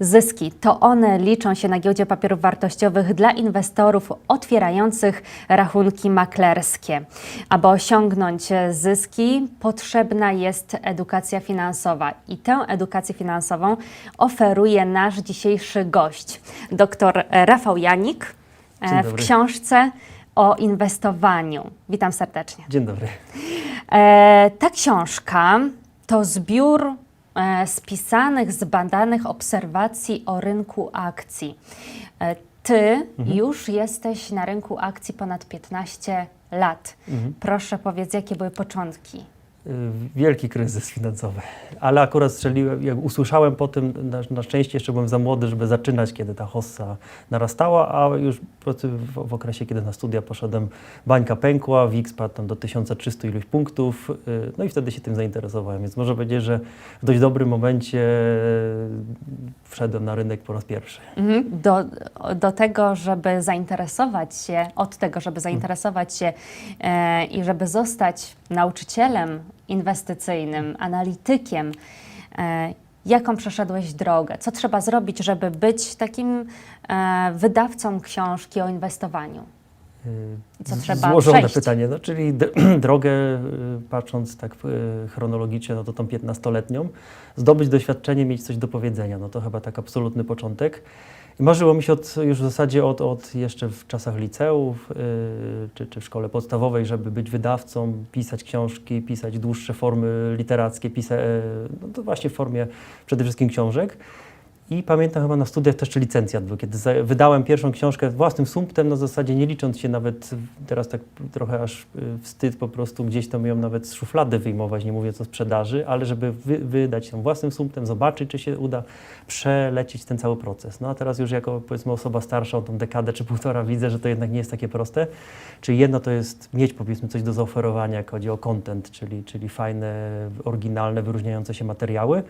Zyski to one liczą się na giełdzie papierów wartościowych dla inwestorów otwierających rachunki maklerskie. Aby osiągnąć zyski, potrzebna jest edukacja finansowa i tę edukację finansową oferuje nasz dzisiejszy gość, dr Rafał Janik e, w książce o inwestowaniu. Witam serdecznie. Dzień dobry. E, ta książka to zbiór spisanych, zbadanych obserwacji o rynku akcji. E, ty już jesteś na rynku akcji ponad 15 lat. Proszę powiedz, jakie były początki? Y, Wielki kryzys finansowy, ale akurat strzeliłem, jak usłyszałem po tym, na, na szczęście jeszcze byłem za młody, żeby zaczynać, kiedy ta hossa narastała, a już w, w okresie, kiedy na studia poszedłem, bańka pękła, WIG spadł tam do 1300 iluś punktów, y, no i wtedy się tym zainteresowałem, więc może powiedzieć, że w dość dobrym momencie y, wszedłem na rynek po raz pierwszy. Mhm. Do, do tego, żeby zainteresować się, od tego, żeby zainteresować się e, i żeby zostać nauczycielem inwestycyjnym, analitykiem, e, jaką przeszedłeś drogę? Co trzeba zrobić, żeby być takim e, wydawcą książki o inwestowaniu? I co trzeba Złożone przejść? pytanie, no, czyli drogę y, patrząc tak y, chronologicznie, no to tą 15-letnią, zdobyć doświadczenie, mieć coś do powiedzenia, no to chyba tak absolutny początek. Marzyło mi się od, już w zasadzie od, od jeszcze w czasach liceów y, czy, czy w szkole podstawowej, żeby być wydawcą, pisać książki, pisać dłuższe formy literackie, pisa, y, no to właśnie w formie przede wszystkim książek. I pamiętam chyba na studiach jeszcze licencjat był, kiedy wydałem pierwszą książkę własnym sumptem, na zasadzie nie licząc się nawet, teraz tak trochę aż y, wstyd po prostu gdzieś tam ją nawet z szuflady wyjmować, nie mówię o sprzedaży, ale żeby wy, wydać ją własnym sumptem, zobaczyć czy się uda przelecieć ten cały proces. No a teraz już jako powiedzmy osoba starsza o tą dekadę czy półtora widzę, że to jednak nie jest takie proste. Czyli jedno to jest mieć powiedzmy coś do zaoferowania, jak chodzi o content, czyli, czyli fajne, oryginalne, wyróżniające się materiały.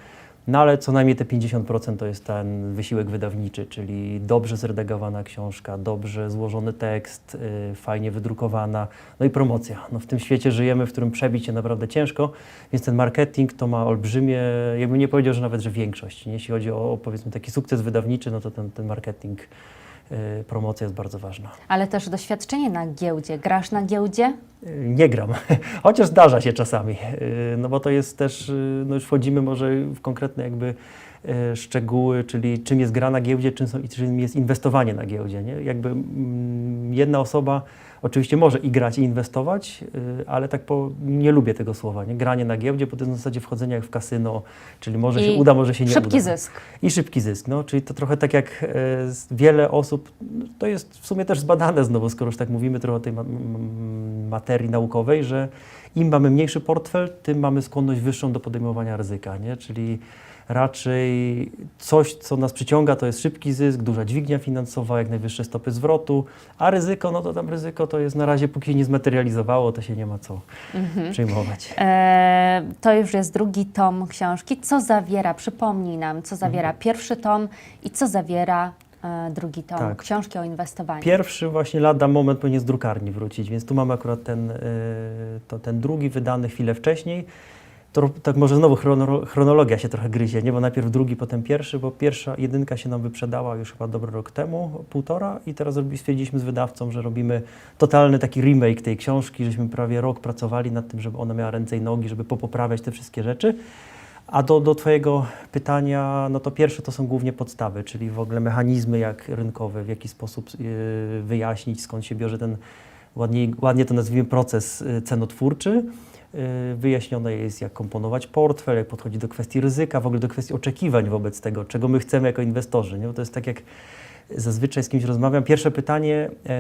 No ale co najmniej te 50% to jest ten wysiłek wydawniczy, czyli dobrze zredagowana książka, dobrze złożony tekst, y, fajnie wydrukowana, no i promocja. No w tym świecie żyjemy, w którym przebić się naprawdę ciężko, więc ten marketing to ma olbrzymie, ja bym nie powiedział, że nawet, że większość. Jeśli chodzi o powiedzmy taki sukces wydawniczy, no to ten, ten marketing, promocja jest bardzo ważna. Ale też doświadczenie na giełdzie. Grasz na giełdzie? Y, Nie gram, chociaż zdarza się czasami, y, no bo to jest też, y, no już wchodzimy może w konkretne jakby y, szczegóły, czyli czym jest gra na giełdzie, czym, są, czym jest inwestowanie na giełdzie. Nie? Jakby mm, jedna osoba oczywiście może i grać, i inwestować, y, ale tak po, nie lubię tego słowa, nie? granie na giełdzie, bo to jest w zasadzie wchodzenie jak w kasyno, czyli może się I uda, może się nie Szybki uda. zysk. I szybki zysk, no, czyli to trochę tak jak e, wiele osób, no, to jest w sumie też zbadane znowu, skoro już tak mówimy trochę o tej ma materii naukowej, że im mamy mniejszy portfel, tym mamy skłonność wyższą do podejmowania ryzyka, nie? czyli raczej coś, co nas przyciąga, to jest szybki zysk, duża dźwignia finansowa, jak najwyższe stopy zwrotu, a ryzyko, no to tam ryzyko to jest na razie, póki się nie zmaterializowało, to się nie ma co Mhm. przejmować. E, to już jest drugi tom książki. Co zawiera, przypomnij nam, co zawiera pierwszy tom i co zawiera e, drugi tom Tak. książki o inwestowaniu. Pierwszy właśnie lada moment powinien z drukarni wrócić, więc tu mamy akurat ten, y, to, ten drugi wydany chwilę wcześniej. To tak może znowu chrono, chronologia się trochę gryzie, nie? bo najpierw drugi, potem pierwszy, bo pierwsza jedynka się nam wyprzedała już chyba dobry rok temu, półtora i teraz stwierdziliśmy z wydawcą, że robimy totalny taki remake tej książki, żeśmy prawie rok pracowali nad tym, żeby ona miała ręce i nogi, żeby popoprawiać te wszystkie rzeczy. A do, do Twojego pytania, no to pierwsze to są głównie podstawy, czyli w ogóle mechanizmy jak rynkowe, w jaki sposób yy, wyjaśnić, skąd się bierze ten, ładnie, ładnie to nazwijmy, proces yy, cenotwórczy. Yy, Wyjaśnione jest, jak komponować portfel, jak podchodzi do kwestii ryzyka, w ogóle do kwestii oczekiwań wobec tego, czego my chcemy jako inwestorzy. Nie? Bo to jest tak, jak zazwyczaj z kimś rozmawiam. Pierwsze pytanie e,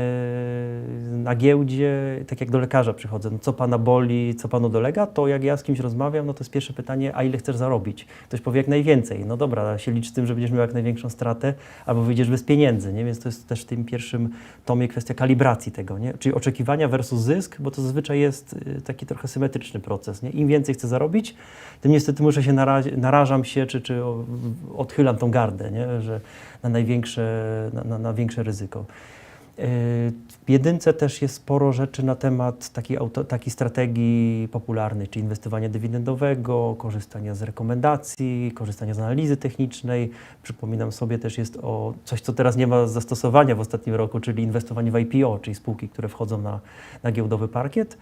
na giełdzie, tak jak do lekarza przychodzę, no co pana boli, co panu dolega, to jak ja z kimś rozmawiam, no to jest pierwsze pytanie, a ile chcesz zarobić? Ktoś powie jak najwięcej. No dobra, się licz z tym, że będziesz miał jak największą stratę, albo wyjdziesz bez pieniędzy, nie? Więc to jest też w tym pierwszym tomie kwestia kalibracji tego, nie? Czyli oczekiwania versus zysk, bo to zazwyczaj jest y, taki trochę symetryczny proces, nie? Im więcej chcę zarobić, tym niestety muszę się narazi- narażam się, czy, czy odchylam tą gardę, nie? Że na największe, na, na, na większe ryzyko. W jedynce też jest sporo rzeczy na temat takiej, auto, takiej strategii popularnej, czyli inwestowania dywidendowego, korzystania z rekomendacji, korzystania z analizy technicznej. Przypominam sobie też jest o coś, co teraz nie ma zastosowania w ostatnim roku, czyli inwestowanie w IPO, czyli spółki, które wchodzą na, na giełdowy parkiet.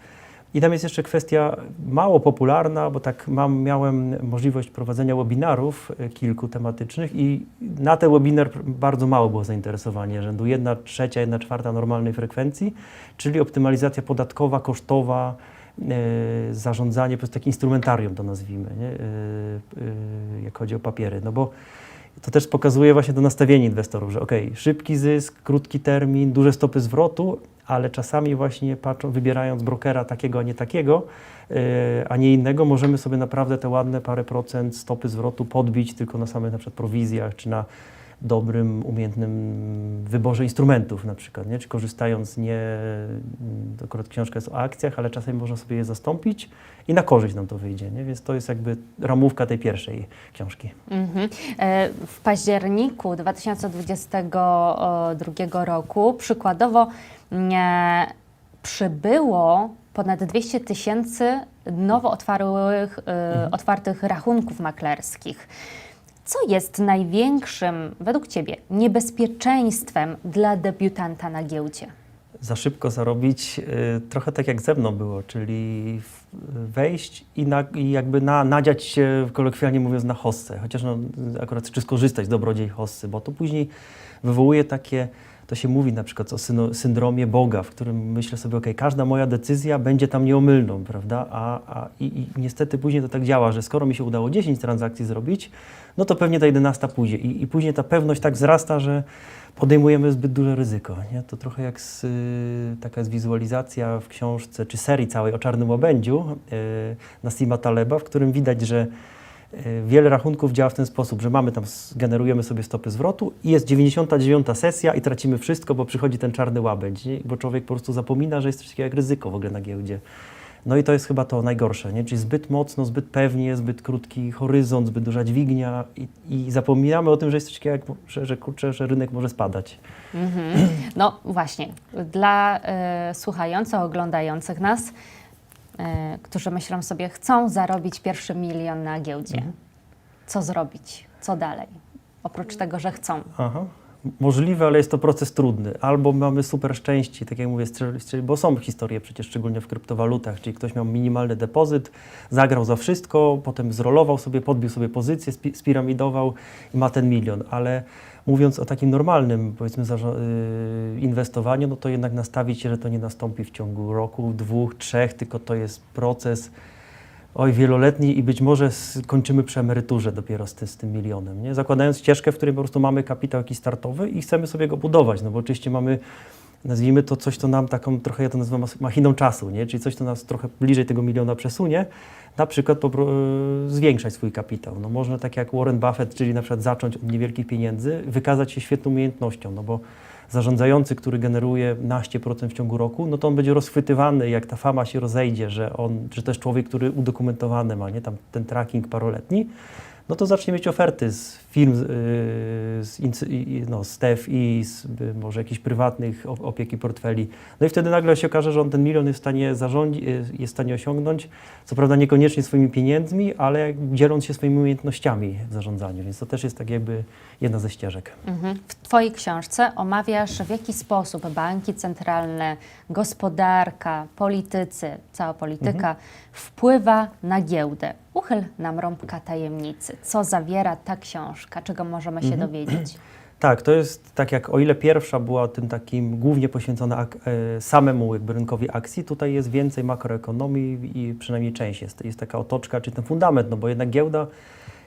I tam jest jeszcze kwestia mało popularna, bo tak mam, miałem możliwość prowadzenia webinarów e, kilku tematycznych i na ten webinar bardzo mało było zainteresowanie, rzędu 1 trzecia, 1 czwarta normalnej frekwencji, czyli optymalizacja podatkowa, kosztowa, e, zarządzanie, po prostu takie instrumentarium to nazwijmy, nie? E, e, jak chodzi o papiery. No bo to też pokazuje właśnie to nastawienie inwestorów, że ok, szybki zysk, krótki termin, duże stopy zwrotu, ale czasami właśnie patrzą, wybierając brokera takiego, a nie takiego, yy, a nie innego, możemy sobie naprawdę te ładne parę procent stopy zwrotu podbić tylko na samych na przykład prowizjach, czy na dobrym, umiejętnym wyborze instrumentów na przykład, nie? czy korzystając nie, to akurat książka jest o akcjach, ale czasami można sobie je zastąpić i na korzyść nam to wyjdzie, nie? więc to jest jakby ramówka tej pierwszej książki. Mhm. E, W październiku 2022 roku przykładowo e, przybyło ponad 200 tysięcy nowo otwarłych, e, otwartych rachunków maklerskich. Co jest największym, według Ciebie, niebezpieczeństwem dla debiutanta na giełdzie? za szybko zarobić, y, trochę tak jak ze mną było, czyli wejść i, na, i jakby na, nadziać się, kolokwialnie mówiąc, na hossę, chociaż no, akurat czy skorzystać z dobrodziej hossy, bo to później wywołuje takie, to się mówi na przykład o syndromie Boga, w którym myślę sobie, ok, każda moja decyzja będzie tam nieomylną, prawda, a, a i, i niestety później to tak działa, że skoro mi się udało 10 transakcji zrobić, no to pewnie ta 11 pójdzie i, i później ta pewność tak wzrasta, że podejmujemy zbyt duże ryzyko. Nie? To trochę jak z, y, taka jest wizualizacja w książce czy serii całej o czarnym łabędziu y, Nassima Taleba, w którym widać, że wiele rachunków działa w ten sposób, że mamy tam, generujemy sobie stopy zwrotu i jest 99 sesja i tracimy wszystko, bo przychodzi ten czarny łabędź, bo człowiek po prostu zapomina, że jest coś takiego jak ryzyko w ogóle na giełdzie. No i to jest chyba to najgorsze, nie? czyli zbyt mocno, zbyt pewnie, zbyt krótki horyzont, zbyt duża dźwignia i, i zapominamy o tym, że jest coś takiego, jak, że, że, kurczę, że rynek może spadać. Mhm. No właśnie, dla e, słuchających, oglądających nas, e, którzy myślą sobie, chcą zarobić pierwszy milion na giełdzie. Co zrobić? Co dalej? Oprócz tego, że chcą. Aha. Możliwe, ale jest to proces trudny. Albo mamy super szczęście, tak jak mówię, bo są historie przecież szczególnie w kryptowalutach, czyli ktoś miał minimalny depozyt, zagrał za wszystko, potem zrolował sobie, podbił sobie pozycję, spi- spiramidował i ma ten milion. Ale mówiąc o takim normalnym, powiedzmy, yy, inwestowaniu, no to jednak nastawić się, że to nie nastąpi w ciągu roku, dwóch, trzech, tylko to jest proces oj, wieloletni i być może kończymy przy emeryturze dopiero z, ty, z tym milionem, nie? Zakładając ścieżkę, w której po prostu mamy kapitał jakiś startowy i chcemy sobie go budować, no bo oczywiście mamy, nazwijmy to coś, co nam taką trochę, ja to nazywam machiną czasu, nie? Czyli coś, co nas trochę bliżej tego miliona przesunie, na przykład zwiększać swój kapitał. No można tak jak Warren Buffett, czyli na przykład zacząć od niewielkich pieniędzy, wykazać się świetną umiejętnością, no bo zarządzający, który generuje naście procent w ciągu roku, no to on będzie rozchwytywany, jak ta fama się rozejdzie, że on, to jest człowiek, który udokumentowany ma, nie, tam ten tracking paroletni, no to zacznie mieć oferty z firm, z, i- no, z TEF i z y, może jakichś prywatnych op- opieki portfeli. No i wtedy nagle się okaże, że on ten milion jest w stanie zarządzić, jest w stanie osiągnąć, co prawda niekoniecznie swoimi pieniędzmi, ale dzieląc się swoimi umiejętnościami w zarządzaniu, więc to też jest tak jakby jedna ze ścieżek. Mhm. W Twojej książce omawiasz, w jaki sposób banki centralne, gospodarka, politycy, cała polityka wpływa na giełdę. Uchyl nam rąbka tajemnicy. Co zawiera ta książka? Czego możemy się dowiedzieć? Tak, to jest tak jak o ile pierwsza była tym takim głównie poświęcona ak- e, samemu jakby rynkowi akcji, tutaj jest więcej makroekonomii i przynajmniej część jest, jest taka otoczka, czy ten fundament, no bo jednak giełda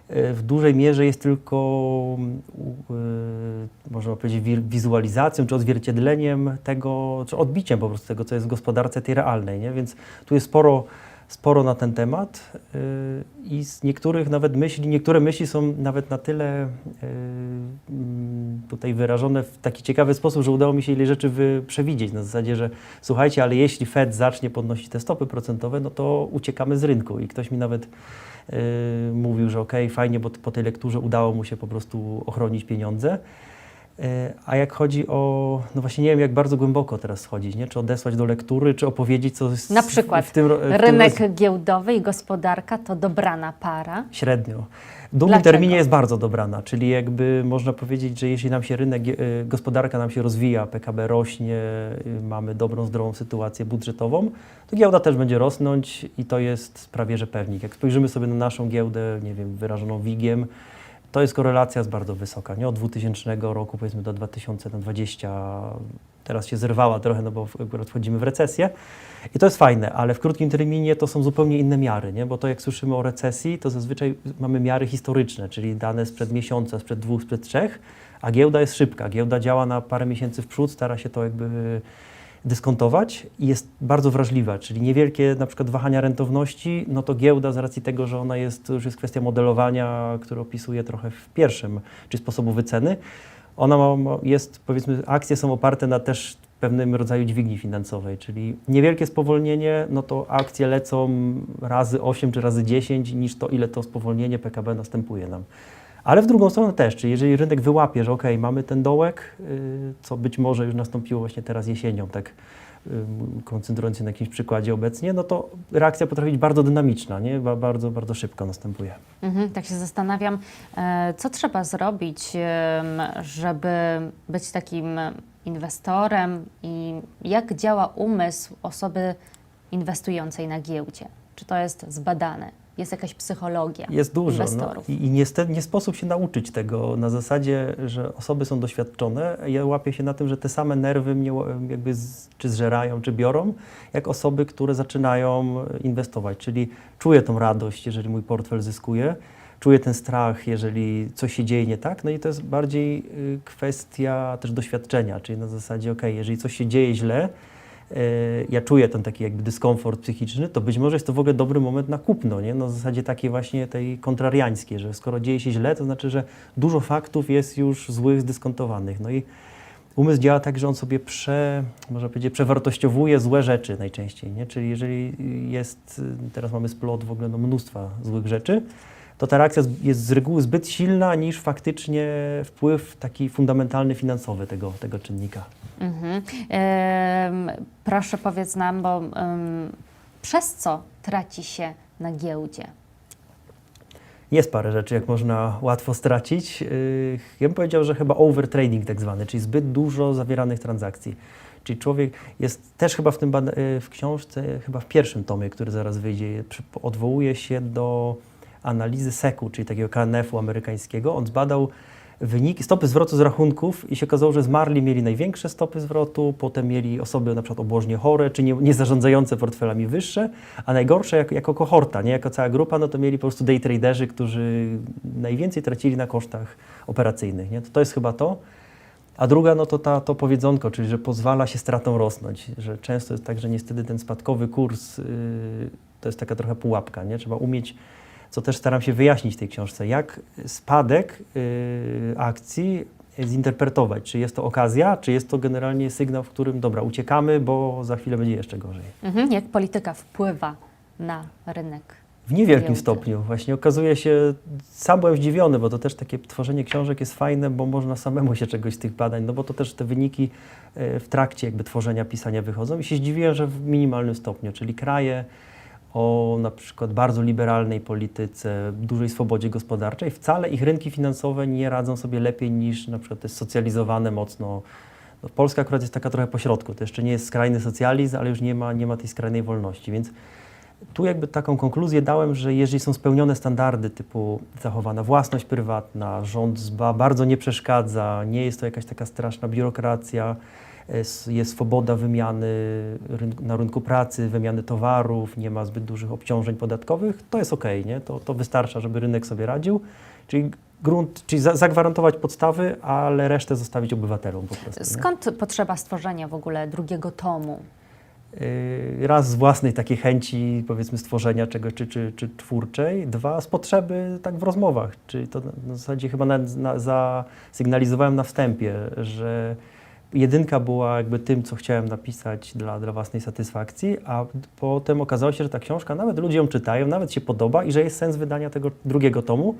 e, w dużej mierze jest tylko, mm, e, można powiedzieć, wi- wizualizacją, czy odzwierciedleniem tego, czy odbiciem po prostu tego, co jest w gospodarce tej realnej, nie? więc tu jest sporo sporo na ten temat yy, i z niektórych nawet myśli, niektóre myśli są nawet na tyle yy, mm, tutaj wyrażone w taki ciekawy sposób, że udało mi się ile rzeczy przewidzieć. Na zasadzie, że słuchajcie, ale jeśli Fed zacznie podnosić te stopy procentowe, no to uciekamy z rynku. I ktoś mi nawet yy, mówił, że okej, fajnie, bo po tej lekturze udało mu się po prostu ochronić pieniądze. E, A jak chodzi o, no właśnie nie wiem jak bardzo głęboko teraz schodzić, nie? czy odesłać do lektury, czy opowiedzieć co jest Na przykład w tym, w Rynek giełdowy i gospodarka to dobrana para. Średnio. W długim Dlaczego? terminie jest bardzo dobrana, czyli jakby można powiedzieć, że jeśli nam się rynek, e, gospodarka nam się rozwija, PKB rośnie, y, mamy dobrą, zdrową sytuację budżetową, to giełda też będzie rosnąć i to jest prawie że pewnik. Jak spojrzymy sobie na naszą giełdę, nie wiem, wyrażoną WIG-iem, to jest korelacja jest bardzo wysoka, nie? Od 2000 roku powiedzmy do 2020, teraz się zerwała trochę, no bo wchodzimy w recesję. I to jest fajne, ale w krótkim terminie to są zupełnie inne miary, nie? bo to jak słyszymy o recesji, to zazwyczaj mamy miary historyczne, czyli dane sprzed miesiąca, sprzed dwóch, sprzed trzech, a giełda jest szybka. Giełda działa na parę miesięcy w przód, stara się to jakby dyskontować i jest bardzo wrażliwa, czyli niewielkie na przykład wahania rentowności, no to giełda z racji tego, że ona jest, już jest kwestia modelowania, które opisuje trochę w pierwszym, czy sposobu wyceny, ona ma- jest, powiedzmy, akcje są oparte na też pewnym rodzaju dźwigni finansowej, czyli niewielkie spowolnienie, no to akcje lecą razy 8 czy razy 10 niż to, ile to spowolnienie PKB następuje nam. Ale w drugą stronę też, czyli jeżeli rynek wyłapie, że ok, mamy ten dołek, y, co być może już nastąpiło właśnie teraz jesienią, tak y, koncentrując się na jakimś przykładzie obecnie, no to reakcja potrafi być bardzo dynamiczna, nie? Ba- Bardzo, bardzo szybko następuje. Mhm, tak się zastanawiam, e, co trzeba zrobić, żeby być takim inwestorem i jak działa umysł osoby inwestującej na giełdzie. Czy to jest zbadane? Jest jakaś psychologia Jest dużo. No, inwestorów? I, i niestety nie sposób się nauczyć tego na zasadzie, że osoby są doświadczone. Ja łapię się na tym, że te same nerwy mnie jakby z, czy zżerają, czy biorą, jak osoby, które zaczynają inwestować. Czyli czuję tą radość, jeżeli mój portfel zyskuje. Czuję ten strach, jeżeli coś się dzieje nie tak. No i to jest bardziej y, kwestia też doświadczenia, czyli na zasadzie, ok, jeżeli coś się dzieje źle, ja czuję ten taki jakby dyskomfort psychiczny, to być może jest to w ogóle dobry moment na kupno, nie? No w zasadzie takiej właśnie tej kontrariańskiej, że skoro dzieje się źle, to znaczy, że dużo faktów jest już złych, zdyskontowanych. No i umysł działa tak, że on sobie prze, można powiedzieć, przewartościowuje złe rzeczy najczęściej, nie? Czyli jeżeli jest, y, teraz mamy splot w ogóle no, mnóstwa złych rzeczy, to ta reakcja jest z reguły zbyt silna niż faktycznie wpływ taki fundamentalny finansowy tego, tego czynnika. Mhm. Proszę powiedz nam, bo przez co traci się na giełdzie? Jest parę rzeczy, jak można łatwo stracić. Yy, Ja bym powiedział, że chyba overtrading tak zwany, czyli zbyt dużo zawieranych transakcji. Czyli człowiek jest też chyba w tym yy, w książce, chyba w pierwszym tomie, który zaraz wyjdzie, odwołuje się do analizy SEC-u, czyli takiego KNF-u amerykańskiego. On zbadał wyniki, stopy zwrotu z rachunków i się okazało, że zmarli mieli największe stopy zwrotu, potem mieli osoby na przykład obłożnie chore, czy nie, nie zarządzające portfelami wyższe, a najgorsze jak, jako kohorta, nie jako cała grupa, no to mieli po prostu day traderzy, którzy najwięcej tracili na kosztach operacyjnych. Nie? To, to jest chyba to. A druga, no to ta, to powiedzonko, czyli że pozwala się stratom rosnąć, że często jest tak, że niestety ten spadkowy kurs yy, to jest taka trochę pułapka, nie? Trzeba umieć, co też staram się wyjaśnić w tej książce, jak spadek yy, akcji zinterpretować. Czy jest to okazja, czy jest to generalnie sygnał, w którym dobra, uciekamy, bo za chwilę będzie jeszcze gorzej. Mhm. Jak polityka wpływa na rynek? W niewielkim stopniu. Właśnie okazuje się, sam byłem zdziwiony, bo to też takie tworzenie książek jest fajne, bo można samemu się czegoś z tych badań, no bo to też te wyniki e, w trakcie jakby tworzenia, pisania wychodzą i się zdziwiłem, że w minimalnym stopniu, czyli kraje o na przykład bardzo liberalnej polityce, dużej swobodzie gospodarczej, wcale ich rynki finansowe nie radzą sobie lepiej niż na przykład te socjalizowane mocno no, Polska akurat jest taka trochę pośrodku. To jeszcze nie jest skrajny socjalizm, ale już nie ma, nie ma tej skrajnej wolności. Więc tu jakby taką konkluzję dałem, że jeżeli są spełnione standardy typu zachowana własność prywatna, rząd zba, bardzo nie przeszkadza, nie jest to jakaś taka straszna biurokracja, jest, swoboda wymiany na rynku pracy, wymiany towarów, nie ma zbyt dużych obciążeń podatkowych, to jest ok, nie? To, to wystarcza, żeby rynek sobie radził. Czyli grunt, czyli za, zagwarantować podstawy, ale resztę zostawić obywatelom po prostu. nie? Skąd potrzeba stworzenia w ogóle drugiego tomu? Yy, Raz z własnej takiej chęci, powiedzmy, stworzenia czegoś, czy, czy, czy twórczej, dwa z potrzeby tak w rozmowach. Czyli to na, na zasadzie chyba nawet na, zasygnalizowałem na wstępie, że jedynka była jakby tym, co chciałem napisać dla, dla własnej satysfakcji, a potem okazało się, że ta książka, nawet ludzie ją czytają, nawet się podoba i że jest sens wydania tego drugiego tomu.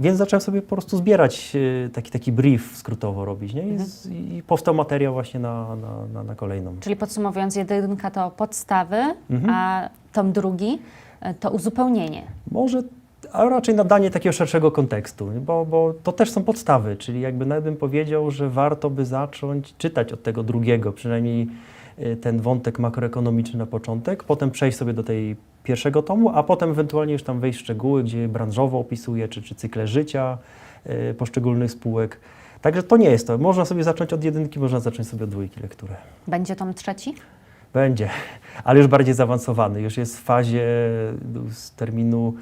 Więc zacząłem sobie po prostu zbierać e, taki, taki brief skrótowo robić, nie? I, Mhm. z, i powstał materiał właśnie na, na, na, na kolejną. Czyli podsumowując, jedynka to podstawy, Mhm. a tom drugi e, to uzupełnienie. Może, a raczej nadanie takiego szerszego kontekstu, bo, bo to też są podstawy, czyli jakby nawet bym powiedział, że warto by zacząć czytać od tego drugiego, przynajmniej y, ten wątek makroekonomiczny na początek, potem przejść sobie do tej pierwszego tomu, a potem ewentualnie już tam wejść w szczegóły, gdzie branżowo opisuje, czy, czy cykle życia y, poszczególnych spółek. Także to nie jest to. Można sobie zacząć od jedynki, można zacząć sobie od dwójki lektury. Będzie tom trzeci? Będzie, ale już bardziej zaawansowany. Już jest w fazie no, z terminu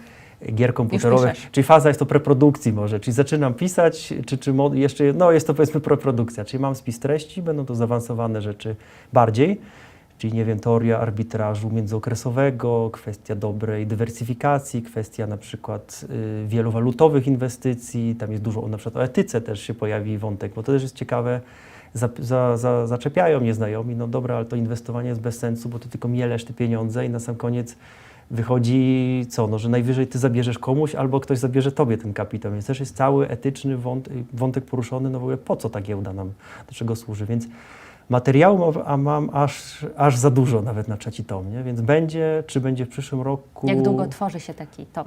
gier komputerowych. Czyli faza jest to preprodukcji może. Czyli zaczynam pisać, czy, czy jeszcze, no jest to powiedzmy preprodukcja. Czyli mam spis treści, będą to zaawansowane rzeczy bardziej. Czyli nie wiem, teoria arbitrażu międzyokresowego, kwestia dobrej dywersyfikacji, kwestia na przykład y, wielowalutowych inwestycji. Tam jest dużo, na przykład o etyce też się pojawi wątek, bo to też jest ciekawe za, za, za, zaczepiają mnie znajomi, no dobra, ale to inwestowanie jest bez sensu, bo ty tylko mielesz te pieniądze i na sam koniec wychodzi co, no, że najwyżej ty zabierzesz komuś albo ktoś zabierze tobie ten kapitał, więc też jest cały etyczny wąt, wątek poruszony, no w ogóle po co ta giełda nam, do czego służy, więc materiału mam, a mam aż, aż za dużo nawet na trzeci tom, nie? więc będzie, czy będzie w przyszłym roku... Jak długo tworzy się taki tom?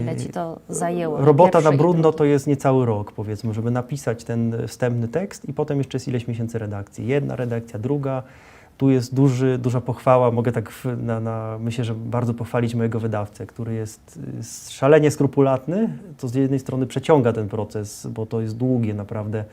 Ile yy, ci to zajęło? Robota na brudno to jest niecały rok, powiedzmy, żeby napisać ten wstępny tekst i potem jeszcze jest ileś miesięcy redakcji. Jedna redakcja, druga. Tu jest duży, duża pochwała. Mogę tak na, na, myślę, że bardzo pochwalić mojego wydawcę, który jest szalenie skrupulatny. To z jednej strony przeciąga ten proces, bo to jest długie naprawdę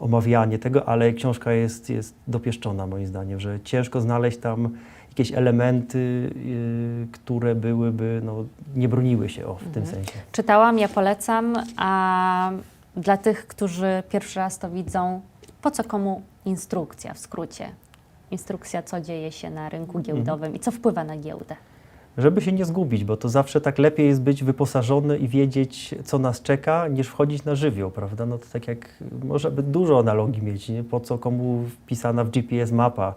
omawianie tego, ale książka jest, jest dopieszczona moim zdaniem, że ciężko znaleźć tam jakieś elementy, y, które byłyby, no, nie broniły się o, w tym Mhm. sensie. Czytałam, ja polecam, a dla tych, którzy pierwszy raz to widzą, po co komu instrukcja w skrócie? Instrukcja, co dzieje się na rynku Mhm. giełdowym i co wpływa na giełdę. Żeby się nie zgubić, bo to zawsze tak lepiej jest być wyposażony i wiedzieć, co nas czeka, niż wchodzić na żywioł, prawda? No to tak jak może by dużo analogii mieć, nie? po co komu wpisana w GPS mapa,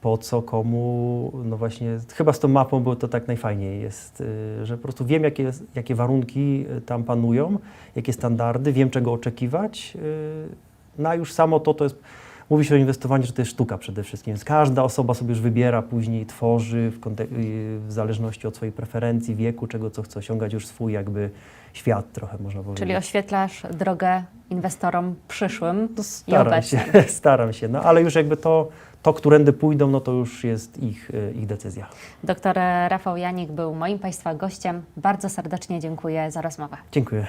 po co komu, no właśnie, chyba z tą mapą było to tak najfajniej jest, y, że po prostu wiem, jakie, jakie warunki y, tam panują, jakie standardy, wiem, czego oczekiwać, y, no już samo to, to jest, mówi się o inwestowaniu, że to jest sztuka przede wszystkim, więc każda osoba sobie już wybiera, później tworzy w, y, w zależności od swojej preferencji, wieku, czego co chce osiągać, już swój jakby świat trochę można powiedzieć. Czyli oświetlasz drogę inwestorom przyszłym No, i staram się, obecnym. staram się, no ale już jakby to, to, którędy pójdą, no to już jest ich, y, ich decyzja. Doktor Rafał Janik był moim Państwa gościem. Bardzo serdecznie dziękuję za rozmowę. Dziękuję.